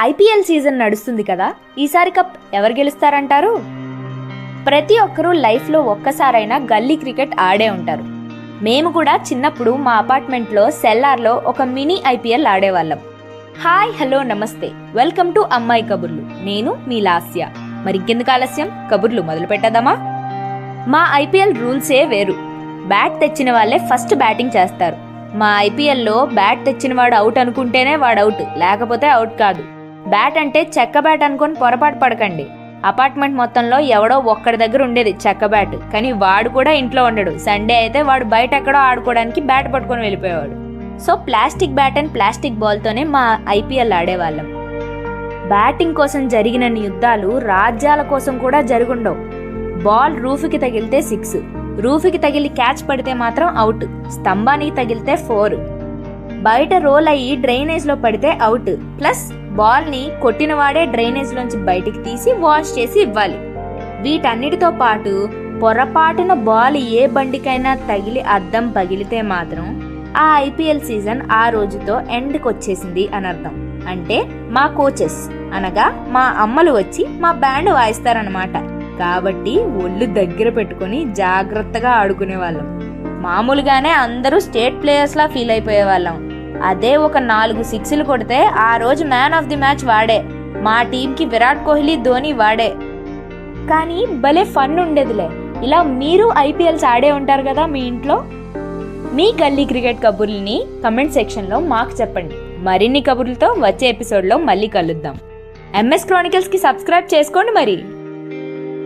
IPL season నడుస్తుంది కదా ఈసారి కప్ ఎవరు గెలుస్తారంటారు? ప్రతి ఒక్కరూ లైఫ్లో ఒక్కసారైనా గల్లీ క్రికెట్ ఆడే ఉంటారు. మేము కూడా చిన్నప్పుడు మా అపార్ట్మెంట్లో సెల్లార్లో ఒక మినీ ఐపీఎల్ ఆడేవాళ్ళం. హాయ్ హలో నమస్తే. వెల్కమ్ టు అమ్మాయి కబుర్లు. నేను మీ లాస్య. మరి ఆలస్యం? కబుర్లు మొదలు పెట్టదామా? మా ఐపీఎల్ రూల్సే వేరు. బ్యాట్ తెచ్చిన వాళ్ళే ఫస్ట్ బ్యాటింగ్ చేస్తారు. మా ఐపీఎల్లో బ్యాట్ తెచ్చిన వాడు అవుట్ అనుకుంటేనే వాడు అవుట్ లేకపోతే అవుట్ కాదు. బ్యాట్ అంటే చెక్క బ్యాట్ అనుకొని పొరపాటు పడకండి. అపార్ట్మెంట్ మొత్తంలో ఎవడో ఒక్కడి దగ్గర ఉండేది చెక్క బ్యాట్. కానీ వాడు కూడా ఇంట్లో ఉండడు. సండే అయితే వాడు బయట ఎక్కడో ఆడుకోవడానికి బ్యాట్ పట్టుకొని వెళ్ళిపోయేవాడు. So plastic bat and plastic బాల్తోనే మా ఐపీఎల్ ఆడేవాళ్ళం. బ్యాటింగ్ కోసం జరిగిన యుద్ధాలు రాజ్యాల కోసం కూడా జరుగుండవు. బాల్ రూఫ్కి తగిలితే సిక్స్. రూఫ్కి తగిలి క్యాచ్ పడితే మాత్రం అవుట్. స్తంభానికి తగిలితే ఫోర్. బయట రోల్ అయ్యి డ్రైనేజ్లో పడితే అవుట్. ప్లస్ బాల్ని కొట్టిన వాడే డ్రైనేజ్లోంచి బయటికి తీసి వాష్ చేసి ఇవ్వాలి. వీటన్నిటితో పాటు పొరపాటున బాల్ ఏ బండికైనా తగిలి అద్దం పగిలితే మాత్రం ఆ ఐపీఎల్ సీజన్ ఆ రోజుతో ఎండ్కి వచ్చేసింది అని అర్థం అంటే మా కోచెస్ అనగా మా అమ్మలు వచ్చి మా బ్యాండ్ వాయిస్తారనమాట కాబట్టి ఒళ్ళు దగ్గర పెట్టుకొని జాగ్రత్తగా ఆడుకునే వాళ్ళం మామూలుగానే అందరూ స్టేట్ ప్లేయర్స్లా ఫీల్ అయిపోయే వాళ్ళం అదే ఒక నాలుగు సిక్స్లు కొడితే ఆ రోజు మ్యాన్ ఆఫ్ ది మ్యాచ్ వాడే. మా టీంకి విరాట్ కోహ్లీ ధోని వాడే. కానీ భలే ఫన్ ఉండేదిలే. ఇలా మీరు ఐపీఎల్స్ ఆడే ఉంటారు కదా మీ ఇంట్లో? మీ గల్లీ క్రికెట్ కబుర్లని కమెంట్ సెక్షన్లో మాకు చెప్పండి. మరిన్ని కబుర్లతో వచ్చే ఎపిసోడ్లో మళ్ళీ కలుద్దాం. ఎంఎస్ క్రానికల్స్కి సబ్స్క్రైబ్ చేసుకోండి మరి.